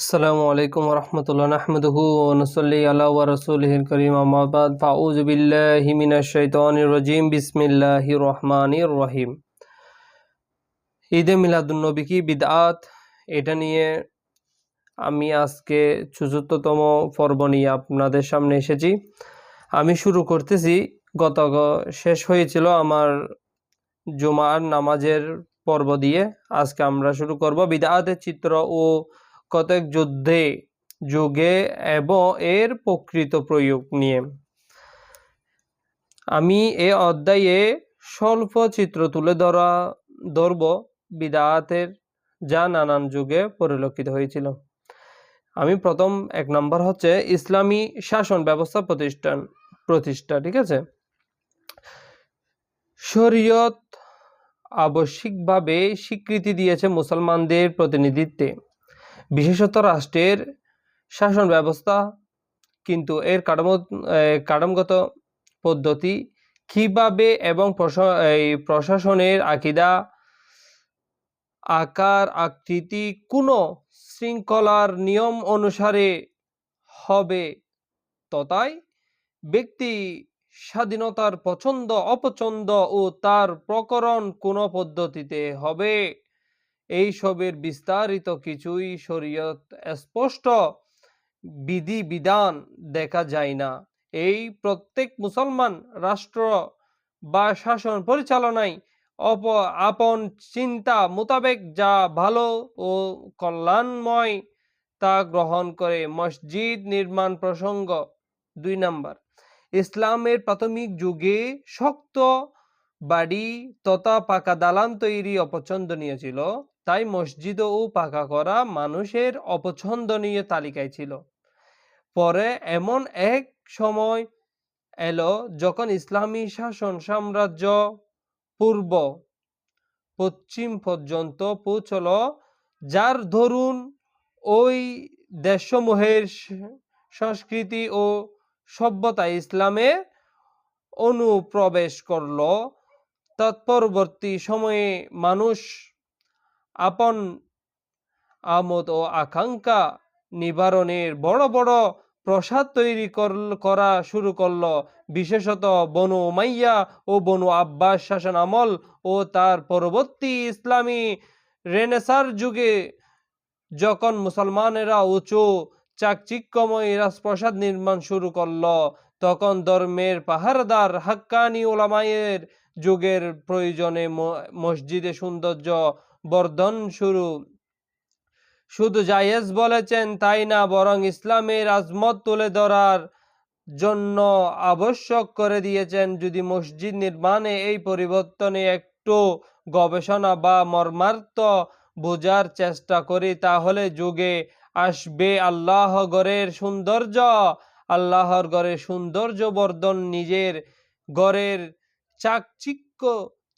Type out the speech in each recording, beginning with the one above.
আসসালামু আলাইকুম রহমতুল্লাহ নাহমদহু ওনসল্লি আলা ওয়া রাসূলিহিল করিম, আম্মা বাদ। ফাউযু বিল্লাহি রাজিম, বিসমিল্লাহির রহমানির রহিম। ঈদে মিলাদুন নবী কি বিদআত? এটা নিয়ে আমি আজকে চতুর্থতম পর্ব নিয়ে আপনাদের সামনে এসেছি। আমি শুরু করতেছি গত শেষ হয়েছিল আমার জুমার নামাজের পর্ব দিয়ে। আজকে আমরা শুরু করব বিদআতের চিত্র ও কতক যুদ্ধে, যুগে এবং এর প্রকৃত প্রয়োগ নিয়ে। আমি এ অধ্যায়ে স্বল্প চিত্র তুলে ধরা, ধরব বিদাতের যা নানান যুগে পরিলক্ষিত হয়েছিল। আমি প্রথম এক নম্বর হচ্ছে ইসলামী শাসন ব্যবস্থা প্রতিষ্ঠান, প্রতিষ্ঠা, ঠিক আছে? শরীয়ত আবশ্যিকভাবে স্বীকৃতি দিয়েছে মুসলমানদের প্রতিনিধিত্বে। বিশেষত রাষ্ট্রের শাসন ব্যবস্থা কিন্তু এর কাঠামো কাঠামগত পদ্ধতি কীভাবে এবং এই প্রশাসনের আকিদা, আকার, আকৃতি কোনো শৃঙ্খলার নিয়ম অনুসারে হবে তথায় ব্যক্তি স্বাধীনতার পছন্দ, অপছন্দ ও তার প্রকরণ কোনো পদ্ধতিতে হবে এইসবের বিস্তারিত কিছুই শরীয়ত স্পষ্ট বিধি বিধান দেখা যায় না। এই প্রত্যেক মুসলমান রাষ্ট্র বা শাসন পরিচালনায় অপ, আপন চিন্তা মোতাবেক যা ভালো ও কল্যাণময় তা গ্রহণ করে মসজিদ নির্মাণ প্রসঙ্গ দুই নাম্বার। ইসলামের প্রাথমিক যুগে শক্ত বাড়ি তথা পাকা দালান তৈরি অপছন্দনীয় ছিল। তাই মসজিদ ও পাকা করা মানুষের অপছন্দনীয় তালিকায় ছিল। পরে এমন এক সময় এলো যখন ইসলামী শাসন সাম্রাজ্য পূর্ব পশ্চিম পর্যন্ত পৌঁছল, যার ধরুন ওই দেশসমূহের সংস্কৃতি ও সভ্যতা ইসলামে অনুপ্রবেশ করল। তৎপরবর্তী সময়ে মানুষ আপন আমোদ ও আকাঙ্ক্ষা নিবারণের বড় বড় প্রসাদ তৈরি করা শুরু করল। বিশেষত বনু উমাইয়া ও বনু আব্বাস শাসন আমল ও তার পরবর্তী ইসলামী রেনেসার যুগে যখন মুসলমানেরা উঁচু চাকচিক্যময় রাজপ্রসাদ নির্মাণ শুরু করল, তখন ধর্মের পাহারাদার হাক্কানি ওলামায়ের যুগের প্রয়োজনে মসজিদে সৌন্দর্য বর্ধন শুরু। শুধু জায়েজ বলেছেন তাই না, বরং ইসলামের আজমত তুলে ধরার জন্য আবশ্যক করে দিয়েছেন। যদি মসজিদ নির্মাণে এই পরিবর্তনে একটু গবেষণা বা মর্মার্থ বোঝার চেষ্টা করি, তাহলে যুগে আসবে আল্লাহ গড়ের সৌন্দর্য। আল্লাহর গড়ের সৌন্দর্য বর্ধন নিজের গড়ের চাকচিক্য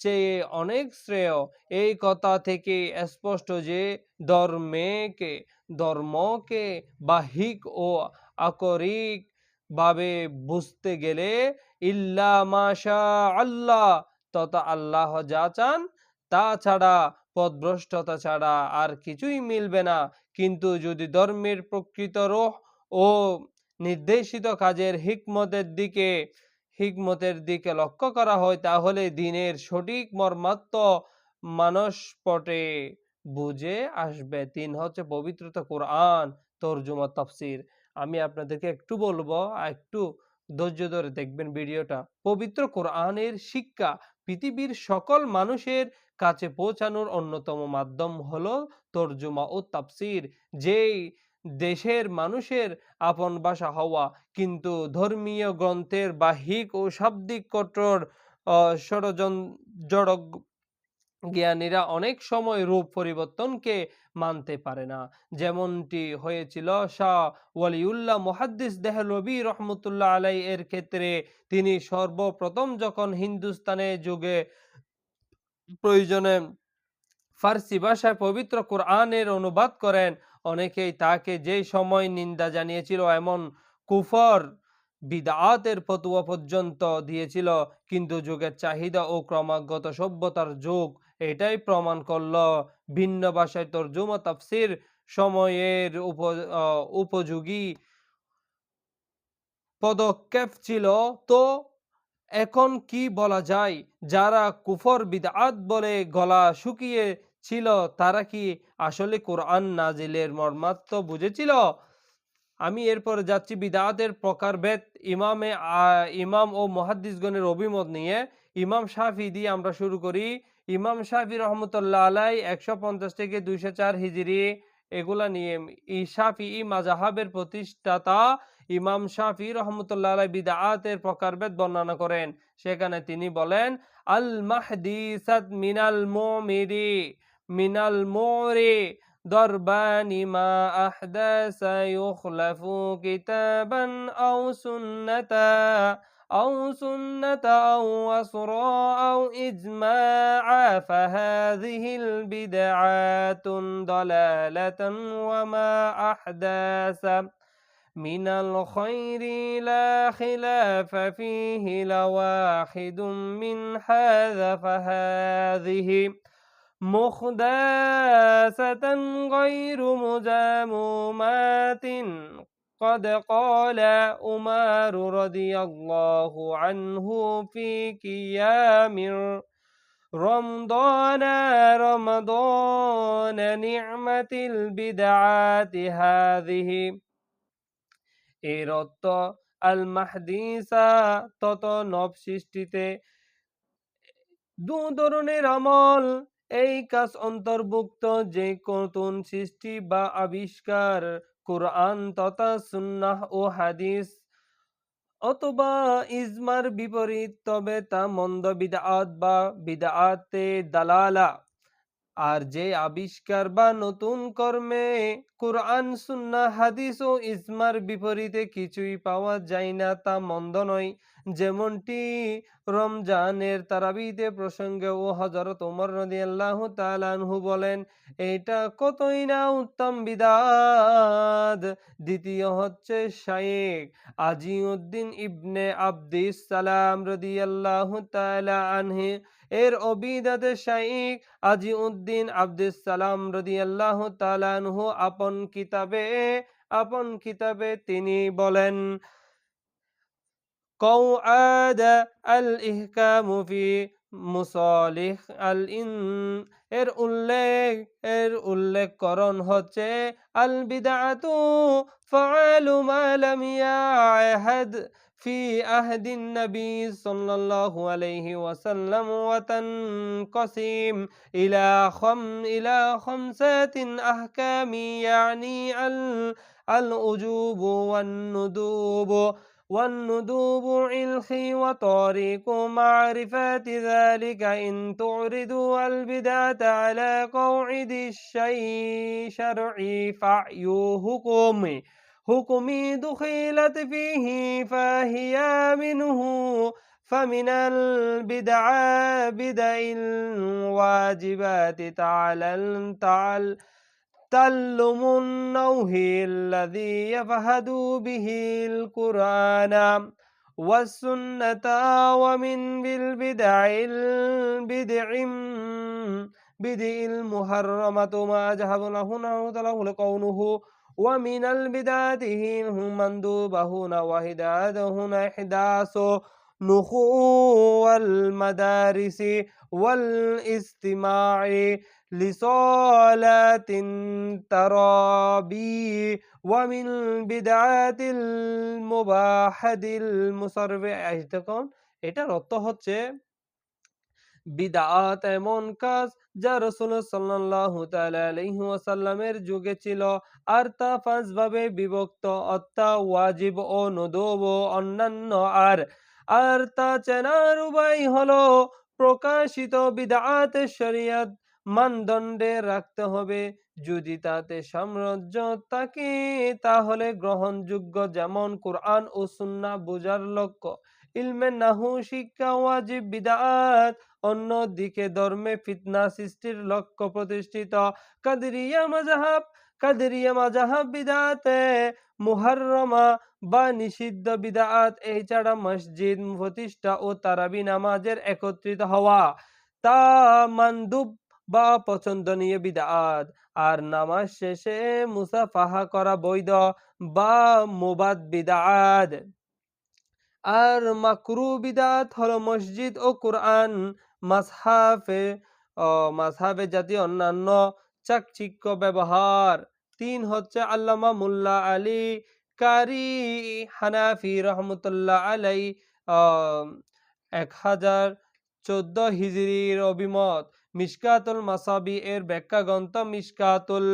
চেয়ে অনেক শ্রেয়। এই কথা থেকে স্পষ্ট যে ধর্মেকে, ধর্মকে বাহিক ও আকরিক ভাবে বুঝতে গেলে ইল্লা মাশা আল্লাহ তথা আল্লাহ যা চান তা ছাড়া, পদভ্রষ্টতা ছাড়া আর কিছুই মিলবে না। কিন্তু যদি ধর্মের প্রকৃত রোহ ও নির্দেশিত কাজের হিকমতের দিকে হিকমতের দিকে লক্ষ্য করা হয়, তাহলে দিনের সঠিক মর্মাত্ম মানসপটে বুঝে আসবে। তিন হচ্ছে পবিত্রতা কোরআন, তর্জমা, তফসির। আমি আপনাদেরকে একটু বলব, একটু ধৈর্য ধরে দেখবেন ভিডিওটা। পবিত্র কোরআনের শিক্ষা পৃথিবীর সকল মানুষের কাছে পৌঁছানোর অন্যতম মাধ্যম হলো তর্জমা ও তাফসির। যেই দেশের মানুষের আপন ভাষা হওয়া কিন্তু ধর্মীয় গ্রন্থের বাহিক ও শাব্দিক আহ, ষড়যন জড় জ্ঞানীরা অনেক সময় রূপ পরিবর্তনকে মানতে পারে না। যেমনটি হয়েছিল শাহ ওয়ালিউল্লাহ মুহাদ্দিস দেহলবি রহমতুল্লাহ আলাই এর ক্ষেত্রে তিনি সর্বপ্রথম যখন হিন্দুস্তানে যুগে প্রয়োজনে ফার্সি ভাষায় পবিত্র কোরআনের অনুবাদ করেন অনেকেই তাকে যে সময় নিন্দা জানিয়েছিল, এমন কুফর বিদাতের ফতুয়া পর্যন্ত দিয়েছিল, কিন্তু যুগের চাহিদা ও ক্রমাগত সভ্যতার যুগ এটাই প্রমাণ করল ভিন্ন ভাষায় তর্জুমা তাফসির সময়ের উপযোগী পদক্ষেপ ছিল। তো এখন কি বলা যায়? যারা কুফর বিদআত বলে গলা শুকিয়ে ছিল? তারা কি আসলে কোরআন নাজিলের মর্মার্থ বুঝেছিল? আমি এরপর যাচ্ছি বিদাতের প্রকারভেদ। ইমামে ইমাম ও মহাদ্দিসগণের অভিমত নিয়ে ইমাম শাফি দিয়ে আমরা শুরু করি। ইমাম শাফি রহমতুল্লাহ আলাই একশো পঞ্চাশ থেকে দুইশো চার হিজড়ি এগুলা নিয়ে ই, শাফি ই মাজাহাবের প্রতিষ্ঠাতা ইমাম শাফি রহমতুল্লাহ আলাই বিদাআতের প্রকারভেদ বর্ণনা করেন। সেখানে তিনি বলেন আল মাহদিসাত মিনাল মুমিরি من المعر ضربان ما أحدث يخلف كتابا أو سنة أو سنة أو وصرا أو إجماعا فهذه البدعات ضلالة وما أحدث من الخير لا خلاف فيه لواحد من هذا فهذه محدثة غير مجامومات قد قال عمر رضي الله عنه في قيام رمضان رمضان نعمة البدعات هذه এর অর্থ আল মাহদিসা তত নব সৃষ্টিতে দু ধরনের আমল এই কাজ অন্তর্ভুক্ত যে নতুন সৃষ্টি বা আবিষ্কার, কোরআন তথা সুন্নাহ ও হাদিস অথবা ইজমার বিপরীত, তবে তা মন্দ বিদাত বা বিদাতে দালালা। আর যে আবিষ্কার বা নতুন কর্মে কোরআন, সুন্না, হাদিস ও ইজমার বিপরীতে কিছুই পাওয়া যায় না, তা মন্দ নয়। যেমনটি রমজানের তারাবিতে প্রসঙ্গে ও হজরত ওমর রাদিয়াল্লাহু তাআলা আনহু বলেন, এটা কতই না উত্তম বিদাত। দ্বিতীয় হচ্ছে শায়েক আজিউদ্দিন ইবনে আব্দিস সালাম রাদিয়াল্লাহু তাআলা আনহি। এর অবিদাতে শাইক আজিউদ্দিন আব্দুস সালাম রদি তাআলা আনহু আপন কিতাবে, আপন কিতাবে তিনি বলেন কৌআদ আল ইহকা মুফি মুসলিহ আল ইন এর উল্লেখ এর উল্লেখ উল্লেখকরণ হচ্ছে আল বিদাতু ফাআলু মা লাম في عهد النبي صلى الله عليه وسلم وتنقسم إلى خم إلى خمسة أحكام يعني ال- الوجوب والندوب. والندوب علخي وطريق معرفة ذلك إن تعرضوا البدعة على قواعد الشيء شرعي فأيوهكم حكمي دخلت فيه فهي منه فمن البدع بدع الواجبات تعالى تعال تعلم النوه الذي يفهد به القرآن والسنة ومن بالبدع البدع بدع المحرمة ما جهب له له لقوله ومن البدعة هنا مندوبة هنا وهداية هنا إحداث نخو المدارس والاستماع لصلاة ترابي ومن بدعات المباحد المصرف এতক্ষণ এটার অর্থ হচ্ছে বিদাত এমন কাজ যা রসুল সাল্লাল্লাহু তাআলা যুগে ছিল। আর তা পাঁচ ভাবে বিভক্ত অর্থা ওয়াজিব ও নুদুব অন্যান্য আর। আর তা চেনার উপায় হলো প্রকাশিত বিদাত শরিয়াত মানদণ্ডে রাখতে হবে। যদি তাতে সাম্রাজ্য থাকে, তাহলে গ্রহণযোগ্য যেমন কোরআন ও সুন্নাহ বোঝার লক্ষ্য ইলমে নাহু শিক্ষা ওয়াজিব বিদাত। অন্যদিকে ধর্মে ফিতনা সৃষ্টির লক্ষ্য প্রতিষ্ঠিত। কাদরিয়া কাদরিয়া বিদাতে। মুহাররমা বা নিষিদ্ধ বিদাত এছাড়া মসজিদ, প্রতিষ্ঠা ও তারাবি নামাজের একত্রিত হওয়া। তা মানদুব বা পছন্দনীয় বিদাত। আর নামাজ শেষে মুসাফাহা করা বৈধ বা মুবাদ বিদাত। আর মাকরু বিদাত হলো মসজিদ ও কোরআন মাসহাফে মাসহাফে জাতীয় অন্যান্য চাকচিক্য ব্যবহার। তিন হচ্ছে আল্লামা মুল্লা আলী কারি হানাফি রহমতুল্লাহ আলাই এক হাজার চোদ্দ হিজরির অভিমত। মিসকাতুল মাসাবি এর ব্যাখ্যা গ্রন্থ মিসকাতুল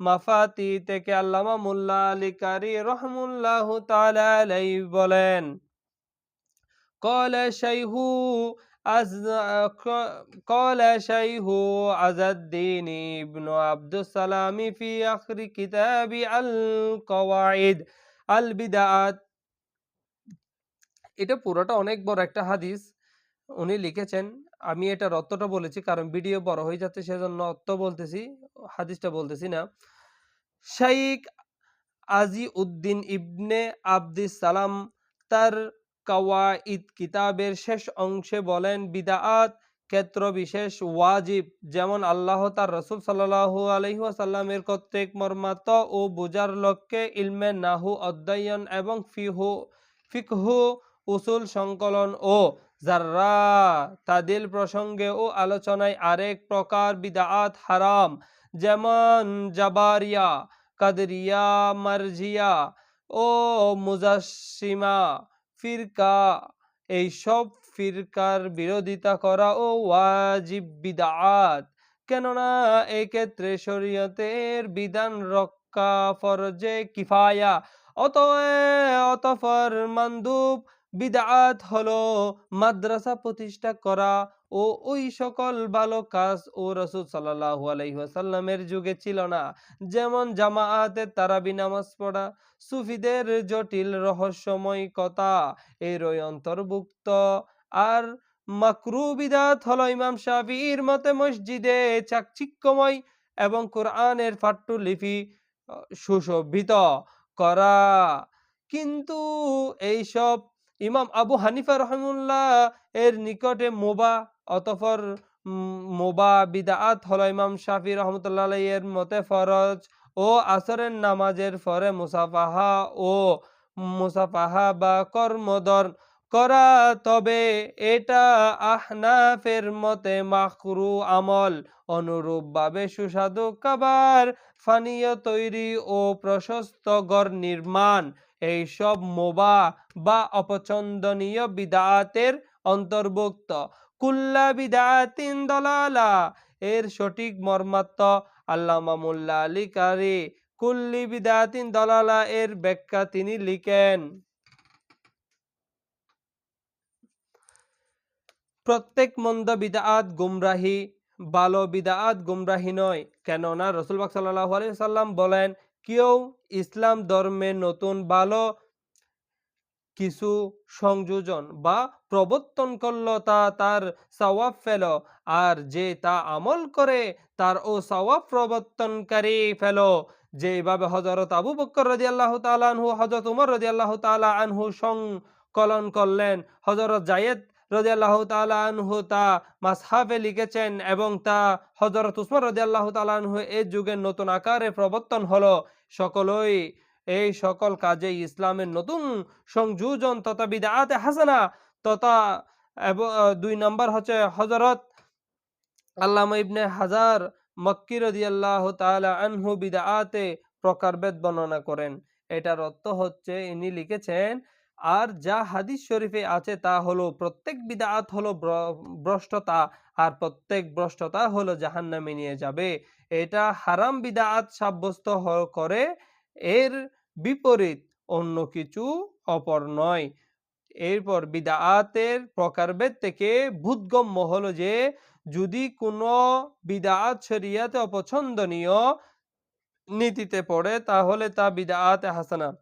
মাফাতি থেকে আল্লামা মুল্লা আলী কারি রহমুল্লাহ তালাই বলেন। قال شيخ أز... قال شيخ عز الدين ابن عبد السلام في آخر كتاب القواعد البدعات এটা পুরোটা অনেক বড় একটা হাদিস উনি লিখেছেন আমি এটা অর্থটা বলেছি কারণ ভিডিও বড় হয়ে যাচ্ছে সেজন্য অর্থ বলতেছি হাদিসটা বলতেছি না শাইক আজি উদ্দিন ইবনে আব্দিস সালাম তার কাওয়াইদ কিতাবের শেষ অংশে বলেন, বিদাআত ক্ষেত্র বিশেষ ওয়াজিব। যেমন আল্লাহ তার রসুল সাল্লাহ আলহিহাসাল্লামের কর্তৃক মর্মাত ও বুজার লক্ষ্যে ইলমে নাহু অধ্যয়ন এবং ফিহু, ফিকহু উসুল সংকলন ও যার্রা তাদিল প্রসঙ্গে ও আলোচনায় আরেক প্রকার বিদাআত হারাম। যেমন জাবারিয়া, কাদরিয়া, মারজিয়া ও মুজাসিমা ফিরকা। এই সব ফিরকার বিরোধিতা করা ও ওয়াজিব বিদাত। কেননা, এক্ষেত্রে শরীয়তের বিধান রক্ষা ফরজে কিফায়া। অত অতফর মান্দুব বিদাত হলো মাদ্রাসা প্রতিষ্ঠা করা ও ওই সকল ভালো কাজ ও রসুল সাল্লাহ আলহিহাসাল্লামের যুগে ছিল না। যেমন জামায়াতের তারাবি নামাজ পড়া, সুফিদের জটিল রহস্যময় কথা, এরই অন্তর্ভুক্ত। আর মাকরু বিদাত হলো ইমাম শাফির মতে মসজিদে চাকচিক্যময় এবং কোরআনের লিপি সুশোভিত করা। কিন্তু এইসব ইমাম আবু হানিফা রহমুল্লাহ এর নিকটে মোবা অতফর মোবা বিদাত হলো ইমাম শাফি রহমতুল্লাহ এর মতে ফরজ ও আসরের নামাজের পরে মুসাফাহা ও মুসাফাহা বা কর্মদর করা। তবে এটা আহনাফের মতে মাকরু আমল, অনুরূপভাবে সুস্বাদু কাবার ফানীয় তৈরি ও প্রশস্ত গড় নির্মাণ। এইসব মোবা বা অপছন্দনীয় বিদাতের অন্তর্ভুক্ত। কুল্লা বিদাতিন দলালা, এর সঠিক মর্মাত্ম আল্লামা মোল্লা আলী কারি। কুল্লি বিদাতিন দলালা, এর ব্যাখ্যা তিনি লিখেন। প্রত্যেক মন্দ বিদাত গুমরাহি, ভালো বিদাত গুমরাহি নয়। কেননা রসুলবাক সাল্লাহ সাল্লাম বলেন, কেউ ইসলাম ধর্মে নতুন ভালো কিছু সংযোজন বা প্রবর্তন করল তা তার সওয়াব ফেল, আর যে তা আমল করে তার ও সওয়াব প্রবর্তনকারী ফেল। যেভাবে হজরত আবু বক্কর রদি আল্লাহ তালানহু হজরত উমর রদি আল্লাহ তালা আনহু সংকলন করলেন। হজরত জায়েদ রদি আল্লাহ আনহু তা মাসহাফে লিখেছেন এবং তা হজরত উসমান রদি আল্লাহ তালানহু এ যুগের নতুন আকারে প্রবর্তন হলো। সকলই এই সকল কাজে ইসলামের নতুন সংযোজন তথা বিদাতে হাসানা তথা দুই নম্বর হচ্ছে হজরত আল্লাহ ইবনে হাজার মক্কির আল্লাহ তালা আনহু বিদাতে প্রকারভেদ বর্ণনা করেন। এটার অর্থ হচ্ছে ইনি লিখেছেন, আর যা হাদিস শরীফে আছে তা হলো প্রত্যেক বিদাত হলো ভ্রষ্টতা, আর প্রত্যেক ভ্রষ্টতা হলো জাহান্নামে নিয়ে যাবে। এটা হারাম বিদাত সাব্যস্ত করে এর বিপরীত অন্য কিছু অপর নয়। এরপর বিদাতের প্রকারভেদ থেকে ভূতগম্য হলো যে, যদি কোনো বিদাত শরিয়াতে অপছন্দনীয় নীতিতে পড়ে, তাহলে তা বিদাতে হাসানা।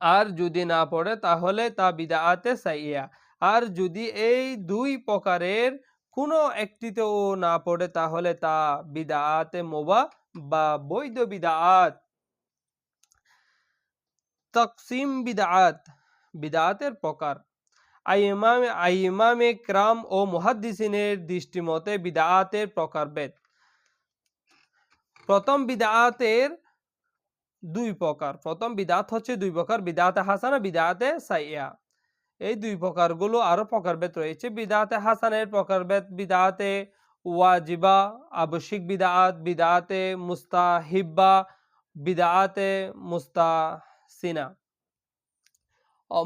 আর যদি না পড়ে, তাহলে তা বিদাতে সাইয়া। আর যদি এই দুই প্রকারের কোনো একটিতেও না পড়ে, তাহলে তা বিদাতে মোবা বা বৈধ বিদাত তকসিম বিদাত বিদাতের প্রকার। আইমামে আইমামে ক্রাম ও মুহাদ্দিসিনের দৃষ্টিমতে বিদাতের প্রকারভেদ প্রথম বিদাতের দুই প্রকার। প্রথম বিদাত হচ্ছে দুই প্রকার বিদাতে হাসানা বিদাতে সাইয়া। এই দুই প্রকারগুলো আরও প্রকারভেদ রয়েছে। বিদাতে হাসানের প্রকারভেদ বিদাতে ওয়াজিবা, আবশ্যিক বিদাত বিদাতে মুস্তাহিব্বা বিদাতে মুস্তাসিনা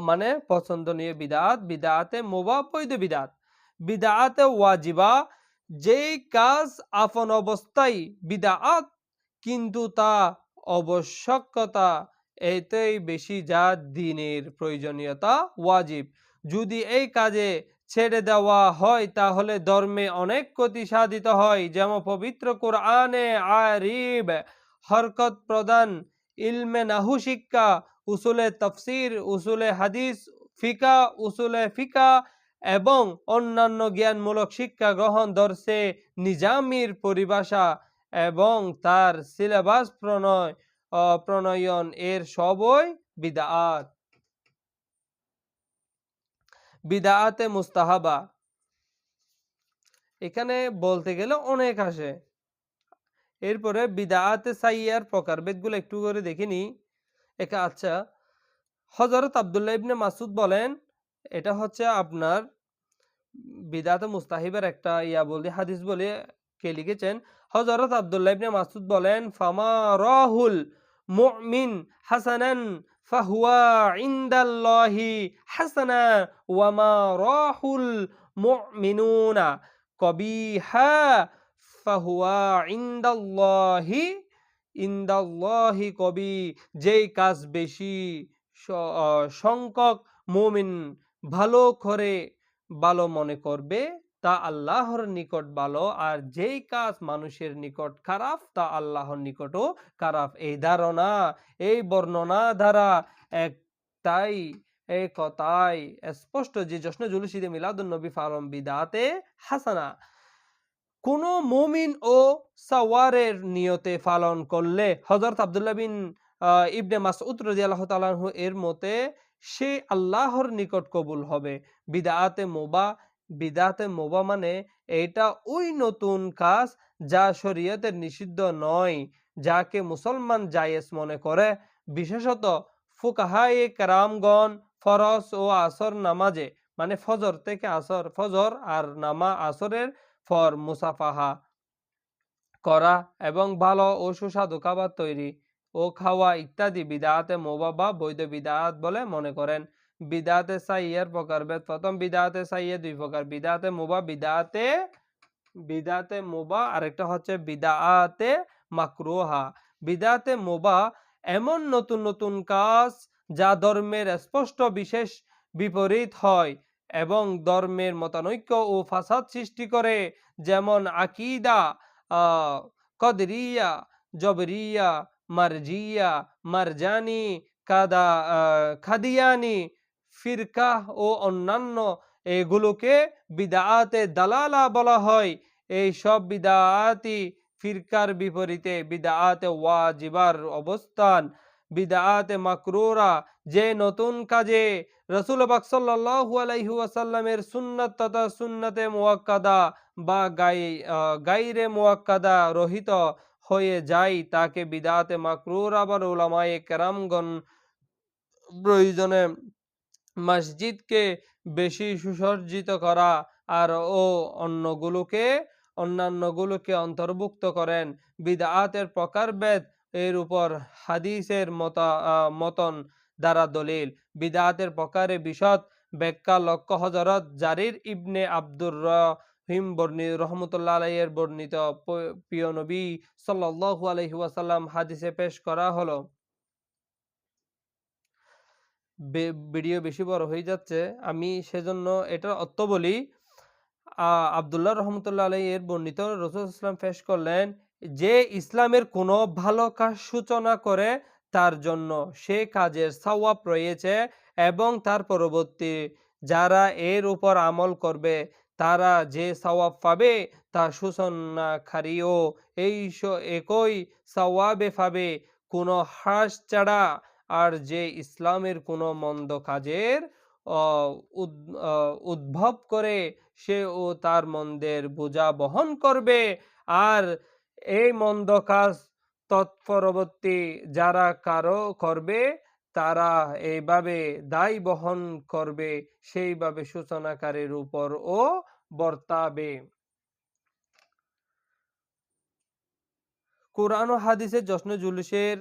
মানে পছন্দনীয় বিদাত, বিদাতে মোবা বৈধ বিদাত। বিদাতে ওয়াজিবা, যেই কাজ আপন অবস্থায় বিদাত, কিন্তু তা আবশ্যকতা, এতেই বেশি যা দিনের প্রয়োজনীয়তা ওয়াজিব। যদি এই কাজে ছেড়ে দেওয়া হয়, তাহলে ধর্মে অনেক ক্ষতি সাধিত হয়। যেমন পবিত্র কোরআনে আরিব, হরকত প্রদান ইলমে নাহু শিক্ষা, উসুলে তফসির, উসুলে হাদিস, ফিকা, উসুলে ফিকা এবং অন্যান্য জ্ঞানমূলক শিক্ষা গ্রহণ দর্শে নিজামির পরিভাষা এবং তার সিলেবাস প্রণয় প্রণয়ন এর সবই বিদাত বিদাতে মুস্তাহাবা। এখানে বলতে গেলে অনেক আসে। এরপরে বিদাতে সাইয়ার প্রকারভেদগুলো একটু করে দেখিনি একা আচ্ছা হজরত আবদুল্লাহ ইবনে মাসুদ বলেন, এটা হচ্ছে আপনার বিদাতে মুস্তাহিবের একটা ইয়া বলি, হাদিস বলে কে লিখেছেন? হজরত আবদুল্লাহ ইবনে মাসুদ বলেন, ফামা রাহুল মুমিন হাসানান ফাহুয়া ইনদাল্লাহি হাসানা ওয়ামা রাহুল মুমিনুনা কবিহা ইনদাল্লাহি কবি, যেই কাজ বেশি ভালো করে ভালো মনে করবে, তা আল্লাহর নিকট ভালো, আর যেই কাজ মানুষের নিকট খারাপ, তা আল্লাহর নিকটও খারাপ। এই ধারণা, এই বর্ণনা দ্বারা একটাই এই কথাই স্পষ্ট যে, জশ্ন জুলুসিদে মিলাদুল নবী ফারম বিদাতে হাসানা। কোন মুমিন ও সাওয়ারের নিয়তে পালন করলে হজরত আবদুল্লাহ বিন ইবনে মাসউদ রাদিয়াল্লাহু তাআলা এর মতে সে আল্লাহর নিকট কবুল হবে। বিদাতে মোবা বিদাতে মোবা মানে এটা ওই নতুন কাজ যা শরীয়তের নিষিদ্ধ নয়, যাকে মুসলমান জায়েজ মনে করে। বিশেষত ফুকাহায়ে কারামগণ ফরস ও আসর নামাজে মানে ফজর থেকে আসর, ফজর আর নামা আসরের ফর মুসাফাহা করা এবং ভালো ও সুস্বাদু খাবার তৈরি ও খাওয়া ইত্যাদি বিদাতে মোবা বা বৈধ বিদাত বলে মনে করেন। বিদাতে সাইয়ের প্রকারভেদ প্রথম বিদাতে সাইয়ে, দুই প্রকার বিদাতে মোবা বিদাতে বিদাতে মোবা, আরেকটা হচ্ছে বিদাতে মাকরুহা। বিদাতে মোবা এমন নতুন নতুন কাজ যা ধর্মের স্পষ্ট বিশেষ বিপরীত হয়। এবং ধর্মের মতানৈক্য ও ফাসাদ সৃষ্টি করে। যেমন আকিদা কদরিয়া, জবরিয়া, মারজিয়া, মারজানি, কাদা খাদিয়ানি ফিরকা ও অন্যান্য। এগুলোকে বিদাতে দালালা বলা হয়। এই সব বিদাতি ফিরকার বিপরীতে বিদাতে ওয়াজিবার অবস্থান। বিদাতে মাকরুরা, যে নতুন কাজে রসুল বাক সুন্নত তথা সুন্নতে মোয়াক্কাদা বা গাই গাইরে মোয়াক্কাদা রহিত হয়ে যায়, তাকে বিদাতে মাকরুর আবার ওলামায়ে কেরামগণ প্রয়োজনে মসজিদকে বেশি সুসজ্জিত করা আর ও অন্যগুলোকে, অন্যান্যগুলোকে অন্তর্ভুক্ত করেন। বিদাতের প্রকারভেদ এর উপর হাদিসের মতা মতন দ্বারা দলিল। বিদাতের প্রকারে বিশদ ব্যাখ্যা লক্ষ্য হজরত জারির ইবনে আব্দুর রহিম বর্ণিত রহমতুল্লাহ আলাইয়ের বর্ণিত প্রিয় নবী সাল্লাল্লাহু আলাইহি ওয়াসাল্লাম হাদিসে পেশ করা হলো। ভিডিও বেশি বড় হয়ে যাচ্ছে। আমি সেজন্য এটার অর্থ বলি আবদুল্লাহ রহমতুল্লাহ আলাই এর বর্ণিত রসুল ইসলাম পেশ করলেন যে ইসলামের কোনো ভালো কাজ সূচনা করে, তার জন্য সে কাজের সওয়াব রয়েছে এবং তার পরবর্তী যারা এর উপর আমল করবে, তারা যে সওয়াব পাবে তা সূচনাকারীও এই একই সওয়াবে পাবে। কোনো হ্রাস ছাড়া আর যে ইসলামের কোনো মন্দ কাজের উদ্ভব করে সে ও তার মন্দের বোঝা বহন করবে। আর এই মন্দ কাজ তৎপরবর্তী যারা কারও করবে, তারা এইভাবে দায় বহন করবে, সেইভাবে সূচনাকারীর উপর ও বর্তাবে। কোরআন ও হাদিসের জশ্ন জুলুসের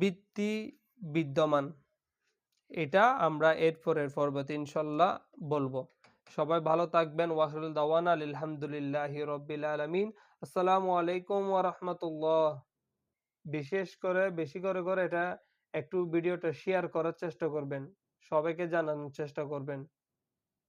ভিত্তি বিদ্যমান। এটা আমরা এর পরের পর্বতে ইনশাল্লাহ বলব। সবাই ভালো থাকবেন। ওয়াসুল দাওয়ান আলহামদুলিল্লাহ রবিল আলমিন। আসসালামু আলাইকুম রাহমাতুল্লাহ বিশেষ করে, বেশি করে করে এটা একটু ভিডিওটা শেয়ার করার চেষ্টা করবেন। সবাইকে জানানোর চেষ্টা করবেন।